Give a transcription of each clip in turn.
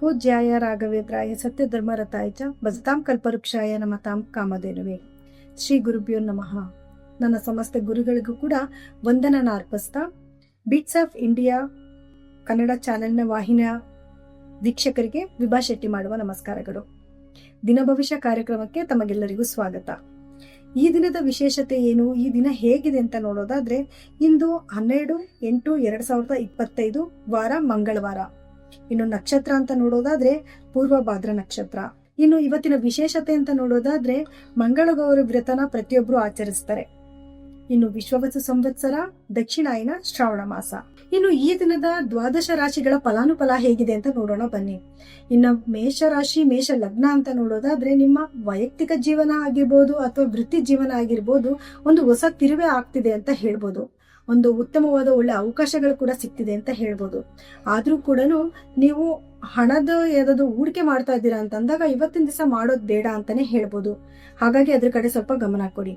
ಪೂಜ್ಯಾಯ ರಾಘವೇಂದ್ರಾಯ ಸತ್ಯಧರ್ಮರತಾಯ ಚ ಭಜತಾಂ ಕಲ್ಪವೃಕ್ಷಾಯ ನಮತಾಂ ಕಾಮಧೇನುವೆ. ಶ್ರೀ ಗುರುಭ್ಯೋ ನಮಃ. ನನ್ನ ಸಮಸ್ತ ಗುರುಗಳಿಗೂ ಕೂಡ ವಂದನನ ಅರ್ಪಿಸ್ತಾ ಬಿಟ್ಸ್ ಆಫ್ ಇಂಡಿಯಾ ಕನ್ನಡ ಚಾನೆಲ್ನ ವಾಹಿನಿಯ ವೀಕ್ಷಕರಿಗೆ ವಿಭಾ ಶೆಟ್ಟಿ ಮಾಡುವ ನಮಸ್ಕಾರಗಳು. ದಿನ ಭವಿಷ್ಯ ಕಾರ್ಯಕ್ರಮಕ್ಕೆ ತಮಗೆಲ್ಲರಿಗೂ ಸ್ವಾಗತ. ಈ ದಿನದ ವಿಶೇಷತೆ ಏನು? ಈ ದಿನ ಹೇಗಿದೆ ಅಂತ ನೋಡೋದಾದ್ರೆ, ಇಂದು ಹನ್ನೆರಡು ಎಂಟು ಎರಡ್ ಸಾವಿರದ ಇಪ್ಪತ್ತೈದು ವಾರ ಮಂಗಳವಾರ. ಇನ್ನು ನಕ್ಷತ್ರ ಅಂತ ನೋಡೋದಾದ್ರೆ ಪೂರ್ವ ಭಾದ್ರ ನಕ್ಷತ್ರ. ಇನ್ನು ಇವತ್ತಿನ ವಿಶೇಷತೆ ಅಂತ ನೋಡೋದಾದ್ರೆ, ಮಂಗಳಗೌರಿ ವ್ರತನ ಪ್ರತಿಯೊಬ್ರು ಆಚರಿಸ್ತಾರೆ. ಇನ್ನು ವಿಶ್ವವಸು ಸಂವತ್ಸರ, ದಕ್ಷಿಣಾಯನ ಶ್ರಾವಣ ಮಾಸ. ಇನ್ನು ಈ ದಿನದ ದ್ವಾದಶ ರಾಶಿಗಳ ಫಲಾನುಫಲ ಹೇಗಿದೆ ಅಂತ ನೋಡೋಣ ಬನ್ನಿ. ಇನ್ನು ಮೇಷ ರಾಶಿ, ಮೇಷ ಲಗ್ನ ಅಂತ ನೋಡೋದಾದ್ರೆ ನಿಮ್ಮ ವೈಯಕ್ತಿಕ ಜೀವನ ಆಗಿರ್ಬೋದು ಅಥವಾ ವೃತ್ತಿ ಜೀವನ ಆಗಿರ್ಬೋದು ಒಂದು ಹೊಸ ತಿರುವೆ ಆಗ್ತಿದೆ ಅಂತ ಹೇಳ್ಬೋದು. ಒಂದು ಉತ್ತಮವಾದ ಒಳ್ಳೆ ಅವಕಾಶಗಳು ಕೂಡ ಸಿಗ್ತಿದೆ ಅಂತ ಹೇಳ್ಬೋದು. ಆದ್ರೂ ಕೂಡ ನೀವು ಹಣದ ಯಾವ್ದಾದ್ರು ಹೂಡಿಕೆ ಮಾಡ್ತಾ ಇದ್ದೀರಾ ಅಂತಂದಾಗ ಇವತ್ತಿನ ದಿವಸ ಮಾಡೋದು ಬೇಡ ಅಂತಾನೆ ಹೇಳ್ಬೋದು. ಹಾಗಾಗಿ ಅದ್ರ ಕಡೆ ಸ್ವಲ್ಪ ಗಮನ ಕೊಡಿ.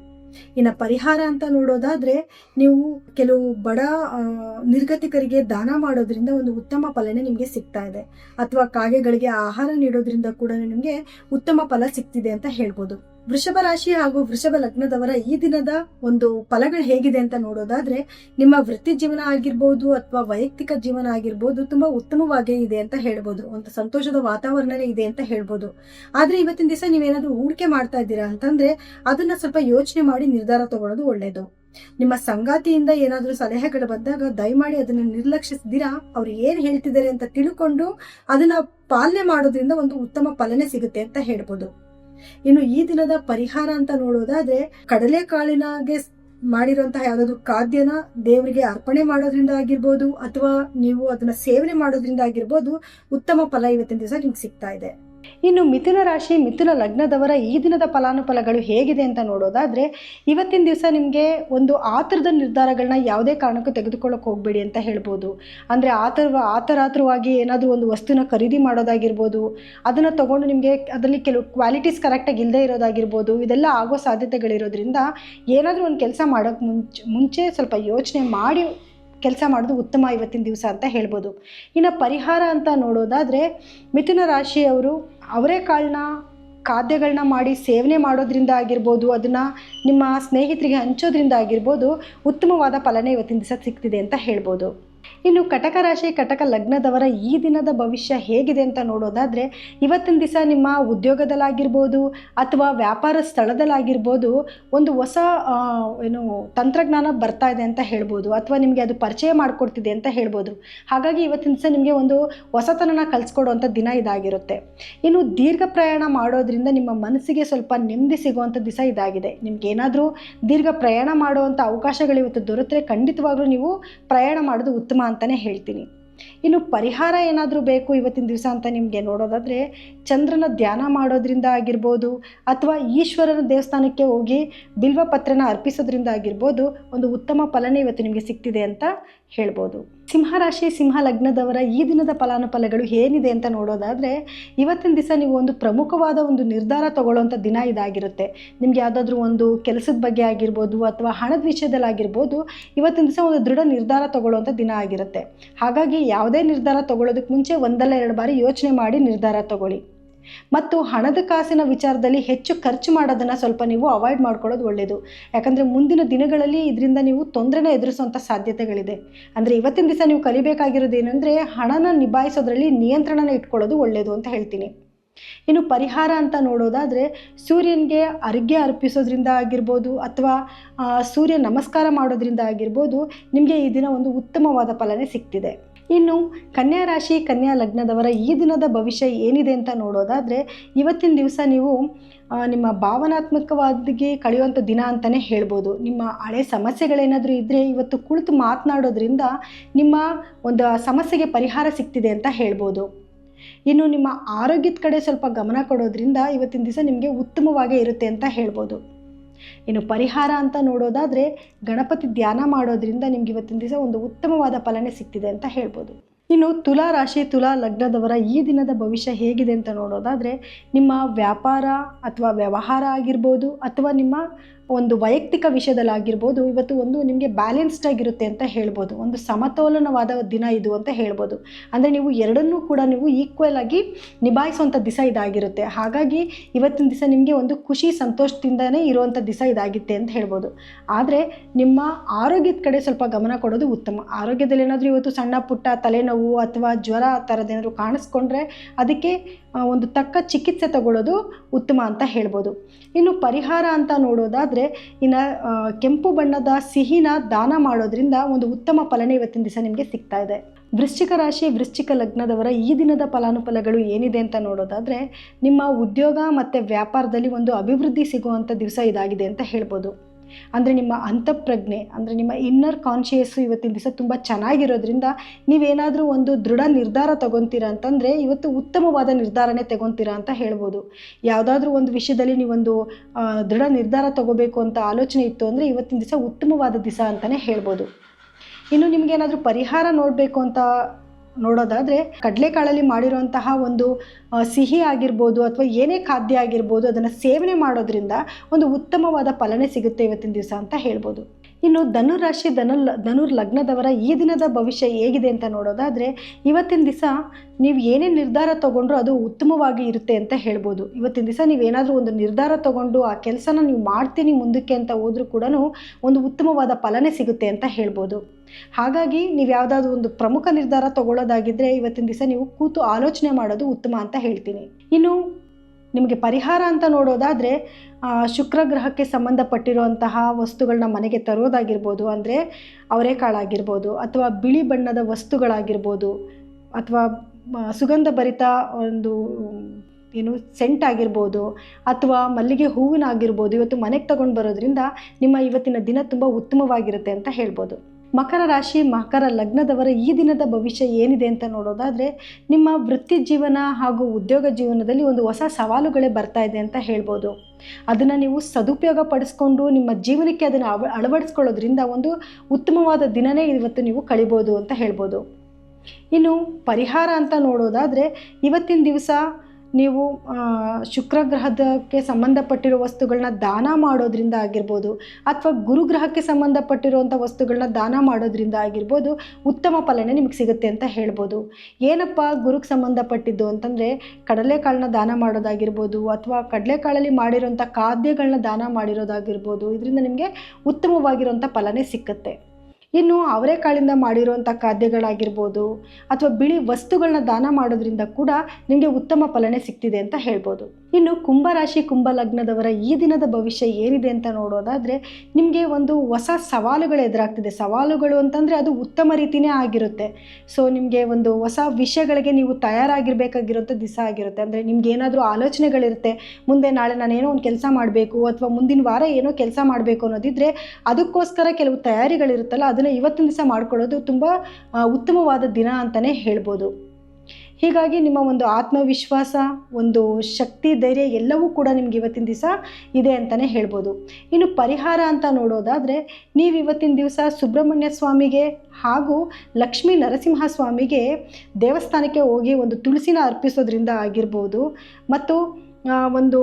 ಇನ್ನ ಪರಿಹಾರ ಅಂತ ನೋಡೋದಾದ್ರೆ ನೀವು ಕೆಲವು ಬಡ ನಿರ್ಗತಿಕರಿಗೆ ದಾನ ಮಾಡೋದ್ರಿಂದ ಒಂದು ಉತ್ತಮ ಫಲನೆ ನಿಮಗೆ ಸಿಗ್ತಾ ಇದೆ. ಅಥವಾ ಕಾಗೆಗಳಿಗೆ ಆಹಾರ ನೀಡೋದ್ರಿಂದ ಕೂಡ ನಿಮಗೆ ಉತ್ತಮ ಫಲ ಸಿಗ್ತಿದೆ ಅಂತ ಹೇಳ್ಬೋದು. ವೃಷಭ ರಾಶಿ ಹಾಗೂ ವೃಷಭ ಲಗ್ನದವರ ಈ ದಿನದ ಒಂದು ಫಲಗಳು ಹೇಗಿದೆ ಅಂತ ನೋಡೋದಾದ್ರೆ, ನಿಮ್ಮ ವೃತ್ತಿ ಜೀವನ ಆಗಿರ್ಬೋದು ಅಥವಾ ವೈಯಕ್ತಿಕ ಜೀವನ ಆಗಿರ್ಬೋದು ತುಂಬಾ ಉತ್ತಮವಾಗೇ ಇದೆ ಅಂತ ಹೇಳ್ಬೋದು. ಒಂದು ಸಂತೋಷದ ವಾತಾವರಣನೇ ಇದೆ ಅಂತ ಹೇಳ್ಬೋದು. ಆದ್ರೆ ಇವತ್ತಿನ ದಿವಸ ನೀವೇನಾದ್ರೂ ಹೂಡಿಕೆ ಮಾಡ್ತಾ ಇದ್ದೀರಾ ಅಂತಂದ್ರೆ, ಅದನ್ನ ಸ್ವಲ್ಪ ಯೋಚನೆ ಮಾಡಿ ನಿರ್ಧಾರ ತಗೊಳ್ಳೋದು ಒಳ್ಳೇದು. ನಿಮ್ಮ ಸಂಗಾತಿಯಿಂದ ಏನಾದ್ರೂ ಸಲಹೆಗಳು ಬಂದಾಗ ದಯಮಾಡಿ ಅದನ್ನ ನಿರ್ಲಕ್ಷಿಸಿದಿರಾ ಅವ್ರು ಏನ್ ಹೇಳ್ತಿದ್ದಾರೆ ಅಂತ ತಿಳ್ಕೊಂಡು ಅದನ್ನ ಪಾಲನೆ ಮಾಡೋದ್ರಿಂದ ಒಂದು ಉತ್ತಮ ಫಲನೆ ಸಿಗುತ್ತೆ ಅಂತ ಹೇಳ್ಬೋದು. ಇನ್ನು ಈ ದಿನದ ಪರಿಹಾರ ಅಂತ ನೋಡೋದಾದ್ರೆ ಕಡಲೆಕಾಳಿನಾಗೆ ಮಾಡಿರುವಂತಹ ಯಾವ್ದಾದ್ರು ಖಾದ್ಯನ ದೇವರಿಗೆ ಅರ್ಪಣೆ ಮಾಡೋದ್ರಿಂದ ಆಗಿರ್ಬೋದು ಅಥವಾ ನೀವು ಅದನ್ನ ಸೇವನೆ ಮಾಡೋದ್ರಿಂದ ಆಗಿರ್ಬೋದು ಉತ್ತಮ ಫಲ ಇವತ್ತಿನ ದಿವಸ ನಿಮ್ಗೆ ಸಿಗ್ತಾ ಇದೆ. ಇನ್ನು ಮಿಥುನ ರಾಶಿ, ಮಿಥುನ ಲಗ್ನದವರ ಈ ದಿನದ ಫಲಾನುಫಲಗಳು ಹೇಗಿದೆ ಅಂತ ನೋಡೋದಾದರೆ, ಇವತ್ತಿನ ದಿವಸ ನಿಮಗೆ ಒಂದು ಆತರದ ನಿರ್ಧಾರಗಳನ್ನ ಯಾವುದೇ ಕಾರಣಕ್ಕೂ ತೆಗೆದುಕೊಳ್ಳೋಕೆ ಹೋಗಬೇಡಿ ಅಂತ ಹೇಳ್ಬೋದು. ಅಂದರೆ ಆತರ, ಆತರಾತ್ರವಾಗಿ ಏನಾದರೂ ಒಂದು ವಸ್ತುನ ಖರೀದಿ ಮಾಡೋದಾಗಿರ್ಬೋದು, ಅದನ್ನು ತಗೊಂಡು ನಿಮಗೆ ಅದರಲ್ಲಿ ಕೆಲವು ಕ್ವಾಲಿಟೀಸ್ ಕರೆಕ್ಟಾಗಿ ಇಲ್ಲದೆ ಇರೋದಾಗಿರ್ಬೋದು, ಇದೆಲ್ಲ ಆಗೋ ಸಾಧ್ಯತೆಗಳಿರೋದ್ರಿಂದ ಏನಾದರೂ ಒಂದು ಕೆಲಸ ಮಾಡೋಕ್ಕೆ ಮುಂಚೆ ಮುಂಚೆ ಸ್ವಲ್ಪ ಯೋಚನೆ ಮಾಡಿ ಕೆಲಸ ಮಾಡೋದು ಉತ್ತಮ ಇವತ್ತಿನ ದಿವಸ ಅಂತ ಹೇಳ್ಬೋದು. ಇನ್ನು ಪರಿಹಾರ ಅಂತ ನೋಡೋದಾದರೆ ಮಿಥುನ ರಾಶಿಯವರು ಅವರೆಕಾಳನ್ನ ಖಾದ್ಯಗಳನ್ನ ಮಾಡಿ ಸೇವನೆ ಮಾಡೋದ್ರಿಂದ ಆಗಿರ್ಬೋದು, ಅದನ್ನು ನಿಮ್ಮ ಸ್ನೇಹಿತರಿಗೆ ಹಂಚೋದ್ರಿಂದ ಆಗಿರ್ಬೋದು ಉತ್ತಮವಾದ ಫಲನೆ ಇವತ್ತಿನ ದಿವಸ ಸಿಗ್ತಿದೆ ಅಂತ ಹೇಳ್ಬೋದು. ಇನ್ನು ಕಟಕ ರಾಶಿ, ಕಟಕ ಲಗ್ನದವರ ಈ ದಿನದ ಭವಿಷ್ಯ ಹೇಗಿದೆ ಅಂತ ನೋಡೋದಾದರೆ, ಇವತ್ತಿನ ದಿವಸ ನಿಮ್ಮ ಉದ್ಯೋಗದಲ್ಲಾಗಿರ್ಬೋದು ಅಥವಾ ವ್ಯಾಪಾರ ಸ್ಥಳದಲ್ಲಾಗಿರ್ಬೋದು ಒಂದು ಹೊಸ ಏನು ತಂತ್ರಜ್ಞಾನ ಬರ್ತಾ ಇದೆ ಅಂತ ಹೇಳ್ಬೋದು ಅಥವಾ ನಿಮಗೆ ಅದು ಪರಿಚಯ ಮಾಡಿಕೊಡ್ತಿದೆ ಅಂತ ಹೇಳ್ಬೋದು. ಹಾಗಾಗಿ ಇವತ್ತಿನ ದಿವಸ ನಿಮಗೆ ಒಂದು ಹೊಸತನನ ಕಲಿಸ್ಕೊಡುವಂಥ ದಿನ ಇದಾಗಿರುತ್ತೆ. ಇನ್ನು ದೀರ್ಘ ಪ್ರಯಾಣ ಮಾಡೋದ್ರಿಂದ ನಿಮ್ಮ ಮನಸ್ಸಿಗೆ ಸ್ವಲ್ಪ ನೆಮ್ಮದಿ ಸಿಗುವಂಥ ದಿವಸ ಇದಾಗಿದೆ. ನಿಮ್ಗೆ ಏನಾದರೂ ದೀರ್ಘ ಪ್ರಯಾಣ ಮಾಡುವಂಥ ಅವಕಾಶಗಳು ಇವತ್ತು ದೊರೆತರೆ ಖಂಡಿತವಾಗ್ಲೂ ನೀವು ಪ್ರಯಾಣ ಮಾಡೋದು ಉತ್ತಮ ಅಂತಲೇ ಹೇಳ್ತೀನಿ. ಇನ್ನು ಪರಿಹಾರ ಏನಾದರೂ ಬೇಕು ಇವತ್ತಿನ ದಿವಸ ಅಂತ ನಿಮಗೆ ನೋಡೋದಾದರೆ ಚಂದ್ರನ ಧ್ಯಾನ ಮಾಡೋದ್ರಿಂದ ಆಗಿರ್ಬೋದು ಅಥವಾ ಈಶ್ವರನ ದೇವಸ್ಥಾನಕ್ಕೆ ಹೋಗಿ ಬಿಲ್ವ ಪತ್ರನ ಅರ್ಪಿಸೋದ್ರಿಂದ ಆಗಿರ್ಬೋದು ಒಂದು ಉತ್ತಮ ಫಲನೇ ಇವತ್ತು ನಿಮಗೆ ಸಿಗ್ತಿದೆ ಅಂತ ಹೇಳ್ಬೋದು. ಸಿಂಹರಾಶಿ, ಸಿಂಹ ಲಗ್ನದವರ ಈ ದಿನದ ಫಲಾನುಫಲಗಳು ಏನಿದೆ ಅಂತ ನೋಡೋದಾದರೆ, ಇವತ್ತಿನ ದಿವಸ ನೀವು ಒಂದು ಪ್ರಮುಖವಾದ ಒಂದು ನಿರ್ಧಾರ ತಗೊಳ್ಳೋವಂಥ ದಿನ ಇದಾಗಿರುತ್ತೆ. ನಿಮಗೆ ಯಾವುದಾದ್ರೂ ಒಂದು ಕೆಲಸದ ಬಗ್ಗೆ ಆಗಿರ್ಬೋದು ಅಥವಾ ಹಣದ ವಿಷಯದಲ್ಲಿ ಆಗಿರ್ಬೋದು, ಇವತ್ತಿನ ದಿವಸ ಒಂದು ದೃಢ ನಿರ್ಧಾರ ತಗೊಳ್ಳುವಂಥ ದಿನ ಆಗಿರುತ್ತೆ. ಹಾಗಾಗಿ ಯಾವುದೇ ನಿರ್ಧಾರ ತಗೊಳ್ಳೋದಕ್ಕೆ ಮುಂಚೆ ಒಂದಲ್ಲ ಎರಡು ಬಾರಿ ಯೋಚನೆ ಮಾಡಿ ನಿರ್ಧಾರ ತಗೊಳ್ಳಿ. ಮತ್ತು ಹಣದ ಕಾಸಿನ ವಿಚಾರದಲ್ಲಿ ಹೆಚ್ಚು ಖರ್ಚು ಮಾಡೋದನ್ನು ಸ್ವಲ್ಪ ನೀವು ಅವಾಯ್ಡ್ ಮಾಡ್ಕೊಳ್ಳೋದು ಒಳ್ಳೆಯದು ಯಾಕಂದರೆ ಮುಂದಿನ ದಿನಗಳಲ್ಲಿ ಇದರಿಂದ ನೀವು ತೊಂದರೆನ ಎದುರಿಸುವಂಥ ಸಾಧ್ಯತೆಗಳಿದೆ. ಅಂದರೆ ಇವತ್ತಿನ ದಿವಸ ನೀವು ಕಲಿಬೇಕಾಗಿರೋದು ಏನಂದರೆ ಹಣನ ನಿಭಾಯಿಸೋದ್ರಲ್ಲಿ ನಿಯಂತ್ರಣನ ಇಟ್ಕೊಳ್ಳೋದು ಒಳ್ಳೆಯದು ಅಂತ ಹೇಳ್ತೀನಿ. ಇನ್ನು ಪರಿಹಾರ ಅಂತ ನೋಡೋದಾದರೆ ಸೂರ್ಯನಿಗೆ ಅರ್ಘ್ಯ ಅರ್ಪಿಸೋದ್ರಿಂದ ಆಗಿರ್ಬೋದು ಅಥವಾ ಸೂರ್ಯ ನಮಸ್ಕಾರ ಮಾಡೋದ್ರಿಂದ ಆಗಿರ್ಬೋದು ನಿಮಗೆ ಈ ದಿನ ಒಂದು ಉತ್ತಮವಾದ ಫಲನೆ ಸಿಗ್ತಿದೆ. ಇನ್ನು ಕನ್ಯಾ ರಾಶಿ, ಕನ್ಯಾ ಲಗ್ನದವರ ಈ ದಿನದ ಭವಿಷ್ಯ ಏನಿದೆ ಅಂತ ನೋಡೋದಾದರೆ, ಇವತ್ತಿನ ದಿವಸ ನೀವು ನಿಮ್ಮ ಭಾವನಾತ್ಮಕವಾಗಿ ಕಳೆಯುವಂಥ ದಿನ ಅಂತಲೇ ಹೇಳ್ಬೋದು. ನಿಮ್ಮ ಹಳೆ ಸಮಸ್ಯೆಗಳೇನಾದರೂ ಇದ್ದರೆ ಇವತ್ತು ಕುಳಿತು ಮಾತನಾಡೋದ್ರಿಂದ ನಿಮ್ಮ ಒಂದು ಸಮಸ್ಯೆಗೆ ಪರಿಹಾರ ಸಿಗ್ತಿದೆ ಅಂತ ಹೇಳ್ಬೋದು. ಇನ್ನು ನಿಮ್ಮ ಆರೋಗ್ಯದ ಕಡೆ ಸ್ವಲ್ಪ ಗಮನ ಕೊಡೋದ್ರಿಂದ ಇವತ್ತಿನ ದಿವಸ ನಿಮಗೆ ಉತ್ತಮವಾಗೇ ಇರುತ್ತೆ ಅಂತ ಹೇಳ್ಬೋದು. ಇನ್ನು ಪರಿಹಾರ ಅಂತ ನೋಡೋದಾದರೆ ಗಣಪತಿ ಧ್ಯಾನ ಮಾಡೋದ್ರಿಂದ ನಿಮ್ಗೆ ಇವತ್ತಿನ ದಿವಸ ಒಂದು ಉತ್ತಮವಾದ ಫಲನೆ ಸಿಕ್ತಿದೆ ಅಂತ ಹೇಳ್ಬೋದು. ಇನ್ನು ತುಲಾ ರಾಶಿ, ತುಲಾ ಲಗ್ನದವರ ಈ ದಿನದ ಭವಿಷ್ಯ ಹೇಗಿದೆ ಅಂತ ನೋಡೋದಾದರೆ ನಿಮ್ಮ ವ್ಯಾಪಾರ ಅಥವಾ ವ್ಯವಹಾರ ಆಗಿರ್ಬೋದು ಅಥವಾ ನಿಮ್ಮ ಒಂದು ವೈಯಕ್ತಿಕ ವಿಷಯದಲ್ಲಾಗಿರ್ಬೋದು, ಇವತ್ತು ಒಂದು ನಿಮಗೆ ಬ್ಯಾಲೆನ್ಸ್ಡ್ ಆಗಿರುತ್ತೆ ಅಂತ ಹೇಳ್ಬೋದು. ಒಂದು ಸಮತೋಲನವಾದ ದಿನ ಇದು ಅಂತ ಹೇಳ್ಬೋದು. ಅಂದರೆ ನೀವು ಎರಡನ್ನೂ ಕೂಡ ನೀವು ಈಕ್ವಲ್ ಆಗಿ ನಿಭಾಯಿಸುವಂಥ ದಿಸ ಇದಾಗಿರುತ್ತೆ. ಹಾಗಾಗಿ ಇವತ್ತಿನ ದಿವಸ ನಿಮಗೆ ಒಂದು ಖುಷಿ, ಸಂತೋಷದಿಂದನೇ ಇರುವಂಥ ದಿಸ ಇದಾಗಿತ್ತೆ ಅಂತ ಹೇಳ್ಬೋದು. ಆದರೆ ನಿಮ್ಮ ಆರೋಗ್ಯದ ಕಡೆ ಸ್ವಲ್ಪ ಗಮನ ಕೊಡೋದು ಉತ್ತಮ. ಆರೋಗ್ಯದಲ್ಲಿ ಏನಾದರೂ ಇವತ್ತು ಸಣ್ಣ ಪುಟ್ಟ ತಲೆನೋವು ಅಥವಾ ಜ್ವರ ಆ ಥರದ್ದೇನಾದ್ರು ಕಾಣಿಸ್ಕೊಂಡ್ರೆ ಅದಕ್ಕೆ ಒಂದು ತಕ್ಕ ಚಿಕಿತ್ಸೆ ತಗೊಳ್ಳೋದು ಉತ್ತಮ ಅಂತ ಹೇಳ್ಬೋದು. ಇನ್ನು ಪರಿಹಾರ ಅಂತ ನೋಡೋದಾದರೆ, ಇನ್ನು ಕೆಂಪು ಬಣ್ಣದ ಸಿಹಿನ ದಾನ ಮಾಡೋದ್ರಿಂದ ಒಂದು ಉತ್ತಮ ಫಲನೇ ಇವತ್ತಿನ ದಿವಸ ನಿಮಗೆ ಸಿಗ್ತಾ ಇದೆ. ವೃಶ್ಚಿಕ ರಾಶಿ, ವೃಶ್ಚಿಕ ಲಗ್ನದವರ ಈ ದಿನದ ಫಲಾನುಫಲಗಳು ಏನಿದೆ ಅಂತ ನೋಡೋದಾದರೆ, ನಿಮ್ಮ ಉದ್ಯೋಗ ಮತ್ತು ವ್ಯಾಪಾರದಲ್ಲಿ ಒಂದು ಅಭಿವೃದ್ಧಿ ಸಿಗುವಂಥ ದಿವಸ ಇದಾಗಿದೆ ಅಂತ ಹೇಳ್ಬೋದು. ಅಂದರೆ ನಿಮ್ಮ ಅಂತಃಪ್ರಜ್ಞೆ, ಅಂದರೆ ನಿಮ್ಮ ಇನ್ನರ್ ಕಾನ್ಷಿಯಸ್ಸು ಇವತ್ತಿನ ದಿವಸ ತುಂಬ ಚೆನ್ನಾಗಿರೋದ್ರಿಂದ ನೀವೇನಾದರೂ ಒಂದು ದೃಢ ನಿರ್ಧಾರ ತಗೊತೀರಾ ಅಂತಂದರೆ ಇವತ್ತು ಉತ್ತಮವಾದ ನಿರ್ಧಾರನೇ ತಗೊತೀರಾ ಅಂತ ಹೇಳ್ಬೋದು. ಯಾವುದಾದ್ರೂ ಒಂದು ವಿಷಯದಲ್ಲಿ ನೀವೊಂದು ದೃಢ ನಿರ್ಧಾರ ತಗೋಬೇಕು ಅಂತ ಆಲೋಚನೆ ಇತ್ತು ಅಂದರೆ ಇವತ್ತಿನ ದಿವಸ ಉತ್ತಮವಾದ ದಿವಸ ಅಂತಲೇ ಹೇಳ್ಬೋದು. ಇನ್ನು ನಿಮಗೇನಾದರೂ ಪರಿಹಾರ ನೋಡಬೇಕು ಅಂತ ನೋಡೋದಾದರೆ ಕಡಲೆಕಾಳಲ್ಲಿ ಮಾಡಿರುವಂತಹ ಒಂದು ಸಿಹಿ ಆಗಿರ್ಬೋದು ಅಥವಾ ಏನೇ ಖಾದ್ಯ ಆಗಿರ್ಬೋದು ಅದನ್ನು ಸೇವನೆ ಮಾಡೋದ್ರಿಂದ ಒಂದು ಉತ್ತಮವಾದ ಫಲನೆ ಸಿಗುತ್ತೆ ಇವತ್ತಿನ ದಿವಸ ಅಂತ ಹೇಳ್ಬೋದು. ಇನ್ನು ಧನುರಾಶಿ ರಾಶಿ ಧನು ಧನುರ್ ಲಗ್ನದವರ ಈ ದಿನದ ಭವಿಷ್ಯ ಹೇಗಿದೆ ಅಂತ ನೋಡೋದಾದರೆ ಇವತ್ತಿನ ದಿವಸ ನೀವು ಏನೇ ನಿರ್ಧಾರ ತಗೊಂಡ್ರೂ ಅದು ಉತ್ತಮವಾಗಿ ಇರುತ್ತೆ ಅಂತ ಹೇಳ್ಬೋದು. ಇವತ್ತಿನ ದಿವಸ ನೀವೇನಾದರೂ ಒಂದು ನಿರ್ಧಾರ ತಗೊಂಡು ಆ ಕೆಲಸನ ನೀವು ಮಾಡ್ತೀನಿ ಮುಂದಕ್ಕೆ ಅಂತ ಹೋದರೂ ಕೂಡ ಒಂದು ಉತ್ತಮವಾದ ಫಲನೆ ಸಿಗುತ್ತೆ ಅಂತ ಹೇಳ್ಬೋದು. ಹಾಗಾಗಿ ನೀವು ಯಾವುದಾದ್ರು ಒಂದು ಪ್ರಮುಖ ನಿರ್ಧಾರ ತಗೊಳ್ಳೋದಾಗಿದ್ದರೆ ಇವತ್ತಿನ ದಿವಸ ನೀವು ಕೂತು ಆಲೋಚನೆ ಮಾಡೋದು ಉತ್ತಮ ಅಂತ ಹೇಳ್ತೀನಿ. ಇನ್ನು ನಿಮಗೆ ಪರಿಹಾರ ಅಂತ ನೋಡೋದಾದರೆ ಶುಕ್ರ ಗ್ರಹಕ್ಕೆ ಸಂಬಂಧಪಟ್ಟಿರುವಂತಹ ವಸ್ತುಗಳನ್ನ ಮನೆಗೆ ತರೋದಾಗಿರ್ಬೋದು, ಅಂದರೆ ಅವರೆಕಾಳಾಗಿರ್ಬೋದು, ಅಥವಾ ಬಿಳಿ ಬಣ್ಣದ ವಸ್ತುಗಳಾಗಿರ್ಬೋದು, ಅಥವಾ ಸುಗಂಧ ಭರಿತ ಒಂದು, ಏನು ಸೆಂಟ್ ಆಗಿರ್ಬೋದು, ಅಥವಾ ಮಲ್ಲಿಗೆ ಹೂವಿನ ಆಗಿರ್ಬೋದು ಇವತ್ತು ಮನೆಗೆ ತಗೊಂಡು ಬರೋದ್ರಿಂದ ನಿಮ್ಮ ಇವತ್ತಿನ ದಿನ ತುಂಬ ಉತ್ತಮವಾಗಿರುತ್ತೆ ಅಂತ ಹೇಳ್ಬೋದು. ಮಕರ ರಾಶಿ, ಮಕರ ಲಗ್ನದವರ ಈ ದಿನದ ಭವಿಷ್ಯ ಏನಿದೆ ಅಂತ ನೋಡೋದಾದರೆ, ನಿಮ್ಮ ವೃತ್ತಿ ಜೀವನ ಹಾಗೂ ಉದ್ಯೋಗ ಜೀವನದಲ್ಲಿ ಒಂದು ಹೊಸ ಸವಾಲುಗಳೇ ಬರ್ತಾ ಇದೆ ಅಂತ ಹೇಳ್ಬೋದು. ಅದನ್ನು ನೀವು ಸದುಪಯೋಗ ಪಡಿಸ್ಕೊಂಡು ನಿಮ್ಮ ಜೀವನಕ್ಕೆ ಅದನ್ನು ಅವ ಅಳವಡಿಸ್ಕೊಳ್ಳೋದ್ರಿಂದ ಒಂದು ಉತ್ತಮವಾದ ದಿನನೇ ಇವತ್ತು ನೀವು ಕಳಿಬೋದು ಅಂತ ಹೇಳ್ಬೋದು. ಇನ್ನು ಪರಿಹಾರ ಅಂತ ನೋಡೋದಾದರೆ, ಇವತ್ತಿನ ದಿವಸ ನೀವು ಶುಕ್ರಗ್ರಹದಕ್ಕೆ ಶುಕ್ರ ಗ್ರಹದಕ್ಕೆ ಸಂಬಂಧಪಟ್ಟಿರೋ ವಸ್ತುಗಳನ್ನ ದಾನ ಮಾಡೋದ್ರಿಂದ ಆಗಿರ್ಬೋದು, ಅಥವಾ ಗುರುಗ್ರಹಕ್ಕೆ ಸಂಬಂಧಪಟ್ಟಿರುವಂಥ ವಸ್ತುಗಳನ್ನ ದಾನ ಮಾಡೋದ್ರಿಂದ ಆಗಿರ್ಬೋದು, ಉತ್ತಮ ಫಲನೆ ನಿಮಗೆ ಸಿಗುತ್ತೆ ಅಂತ ಹೇಳ್ಬೋದು. ಏನಪ್ಪ ಗುರುಗೆ ಸಂಬಂಧಪಟ್ಟಿದ್ದು ಅಂತಂದರೆ, ಕಡಲೆಕಾಳನ್ನ ದಾನ ಮಾಡೋದಾಗಿರ್ಬೋದು, ಅಥವಾ ಕಡಲೆಕಾಳಲ್ಲಿ ಮಾಡಿರೋಂಥ ಖಾದ್ಯಗಳನ್ನ ದಾನ ಮಾಡಿರೋದಾಗಿರ್ಬೋದು, ಇದರಿಂದ ನಿಮಗೆ ಉತ್ತಮವಾಗಿರುವಂಥ ಫಲನೇ ಸಿಕ್ಕತ್ತೆ. ಇನ್ನು ಅವರೆಕಾಳಿಂದ ಮಾಡಿರುವಂಥ ಖಾದ್ಯಗಳಾಗಿರ್ಬೋದು ಅಥವಾ ಬಿಳಿ ವಸ್ತುಗಳನ್ನ ದಾನ ಮಾಡೋದ್ರಿಂದ ಕೂಡ ನಿಮಗೆ ಉತ್ತಮ ಫಲನೇ ಸಿಗ್ತಿದೆ ಅಂತ ಹೇಳ್ಬೋದು. ಇನ್ನು ಕುಂಭರಾಶಿ ಕುಂಭ ಲಗ್ನದವರ ಈ ದಿನದ ಭವಿಷ್ಯ ಏನಿದೆ ಅಂತ ನೋಡೋದಾದರೆ ನಿಮಗೆ ಒಂದು ಹೊಸ ಸವಾಲುಗಳು ಎದುರಾಗ್ತಿದೆ. ಸವಾಲುಗಳು ಅಂತಂದರೆ ಅದು ಉತ್ತಮ ರೀತಿಯೇ ಆಗಿರುತ್ತೆ. ಸೊ ನಿಮಗೆ ಒಂದು ಹೊಸ ವಿಷಯಗಳಿಗೆ ನೀವು ತಯಾರಾಗಿರಬೇಕಾಗಿರೋಂಥ ದಿವಸ ಆಗಿರುತ್ತೆ. ಅಂದರೆ ನಿಮ್ಗೆ ಏನಾದರೂ ಆಲೋಚನೆಗಳಿರುತ್ತೆ. ಮುಂದೆ ನಾಳೆ ನಾನು ಏನೋ ಒಂದು ಕೆಲಸ ಮಾಡಬೇಕು ಅಥವಾ ಮುಂದಿನ ವಾರ ಏನೋ ಕೆಲಸ ಮಾಡಬೇಕು ಅನ್ನೋದಿದ್ರೆ ಅದಕ್ಕೋಸ್ಕರ ಕೆಲವು ತಯಾರಿಗಳಿರುತ್ತಲ್ಲ, ಅದನ್ನು ಇವತ್ತಿನ ದಿವಸ ಮಾಡ್ಕೊಳ್ಳೋದು ತುಂಬ ಉತ್ತಮವಾದ ದಿನ ಅಂತಲೇ ಹೇಳ್ಬೋದು. ಹೀಗಾಗಿ ನಿಮ್ಮ ಒಂದು ಆತ್ಮವಿಶ್ವಾಸ, ಒಂದು ಶಕ್ತಿ, ಧೈರ್ಯ ಎಲ್ಲವೂ ಕೂಡ ನಿಮ್ಗೆ ಇವತ್ತಿನ ದಿವಸ ಇದೆ ಅಂತಲೇ ಹೇಳ್ಬೋದು. ಇನ್ನು ಪರಿಹಾರ ಅಂತ ನೋಡೋದಾದರೆ, ನೀವು ಇವತ್ತಿನ ದಿವಸ ಸುಬ್ರಹ್ಮಣ್ಯ ಸ್ವಾಮಿಗೆ ಹಾಗೂ ಲಕ್ಷ್ಮೀ ನರಸಿಂಹ ಸ್ವಾಮಿಗೆ ದೇವಸ್ಥಾನಕ್ಕೆ ಹೋಗಿ ಒಂದು ತುಳಸಿನ ಅರ್ಪಿಸೋದ್ರಿಂದ ಆಗಿರ್ಬೋದು ಮತ್ತು ಒಂದು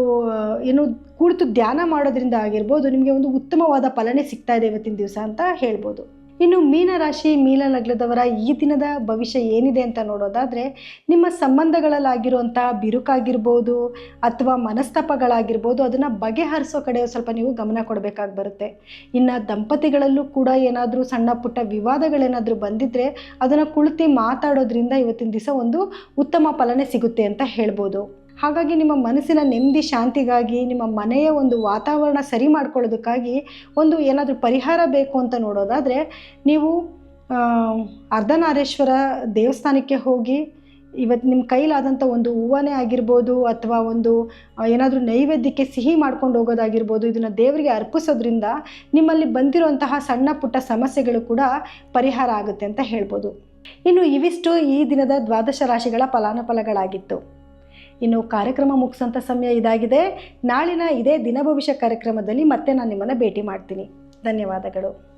ಏನು ಕುಳಿತು ಧ್ಯಾನ ಮಾಡೋದ್ರಿಂದ ಆಗಿರ್ಬೋದು ನಿಮಗೆ ಒಂದು ಉತ್ತಮವಾದ ಫಲನೇ ಸಿಗ್ತಾ ಇದೆ ಇವತ್ತಿನ ದಿವಸ ಅಂತ ಹೇಳ್ಬೋದು. ಇನ್ನು ಮೀನರಾಶಿ ಮೀನ ಲಗ್ನದವರ ಈ ದಿನದ ಭವಿಷ್ಯ ಏನಿದೆ ಅಂತ ನೋಡೋದಾದರೆ, ನಿಮ್ಮ ಸಂಬಂಧಗಳಲ್ಲಾಗಿರುವಂಥ ಬಿರುಕಾಗಿರ್ಬೋದು ಅಥವಾ ಮನಸ್ತಾಪಗಳಾಗಿರ್ಬೋದು, ಅದನ್ನು ಬಗೆಹರಿಸೋ ಕಡೆ ಸ್ವಲ್ಪ ನೀವು ಗಮನ ಕೊಡಬೇಕಾಗಿ ಬರುತ್ತೆ. ಇನ್ನು ದಂಪತಿಗಳಲ್ಲೂ ಕೂಡ ಏನಾದರೂ ಸಣ್ಣ ಪುಟ್ಟ ವಿವಾದಗಳೇನಾದರೂ ಬಂದಿದ್ದರೆ ಅದನ್ನು ಕುಳಿತು ಮಾತಾಡೋದ್ರಿಂದ ಇವತ್ತಿನ ದಿವಸ ಒಂದು ಉತ್ತಮ ಫಲನೇ ಸಿಗುತ್ತೆ ಅಂತ ಹೇಳ್ಬೋದು. ಹಾಗಾಗಿ ನಿಮ್ಮ ಮನಸ್ಸಿನ ನೆಮ್ಮದಿ, ಶಾಂತಿಗಾಗಿ, ನಿಮ್ಮ ಮನೆಯ ಒಂದು ವಾತಾವರಣ ಸರಿ ಮಾಡ್ಕೊಳ್ಳೋದಕ್ಕಾಗಿ ಒಂದು ಏನಾದರೂ ಪರಿಹಾರ ಬೇಕು ಅಂತ ನೋಡೋದಾದರೆ ನೀವು ಅರ್ಧನಾರೇಶ್ವರ ದೇವಸ್ಥಾನಕ್ಕೆ ಹೋಗಿ ಇವತ್ತು ನಿಮ್ಮ ಕೈಲಾದಂಥ ಒಂದು ಹೂವನೇ ಆಗಿರ್ಬೋದು ಅಥವಾ ಒಂದು ಏನಾದರೂ ನೈವೇದ್ಯಕ್ಕೆ ಸಿಹಿ ಮಾಡ್ಕೊಂಡು ಹೋಗೋದಾಗಿರ್ಬೋದು, ಇದನ್ನು ದೇವರಿಗೆ ಅರ್ಪಿಸೋದ್ರಿಂದ ನಿಮ್ಮಲ್ಲಿ ಬಂದಿರುವಂತಹ ಸಣ್ಣ ಪುಟ್ಟ ಸಮಸ್ಯೆಗಳು ಕೂಡ ಪರಿಹಾರ ಆಗುತ್ತೆ ಅಂತ ಹೇಳ್ಬೋದು. ಇನ್ನು ಇವಿಷ್ಟು ಈ ದಿನದ ದ್ವಾದಶ ರಾಶಿಗಳ ಫಲಾನುಫಲಗಳಾಗಿತ್ತು. ಇನ್ನು ಕಾರ್ಯಕ್ರಮ ಮುಗಿಸೋಂಥ ಸಮಯ ಇದಾಗಿದೆ. ನಾಳಿನ ಇದೇ ದಿನ ಭವಿಷ್ಯ ಕಾರ್ಯಕ್ರಮದಲ್ಲಿ ಮತ್ತೆ ನಾನು ನಿಮ್ಮನ್ನು ಭೇಟಿ ಮಾಡ್ತೀನಿ. ಧನ್ಯವಾದಗಳು.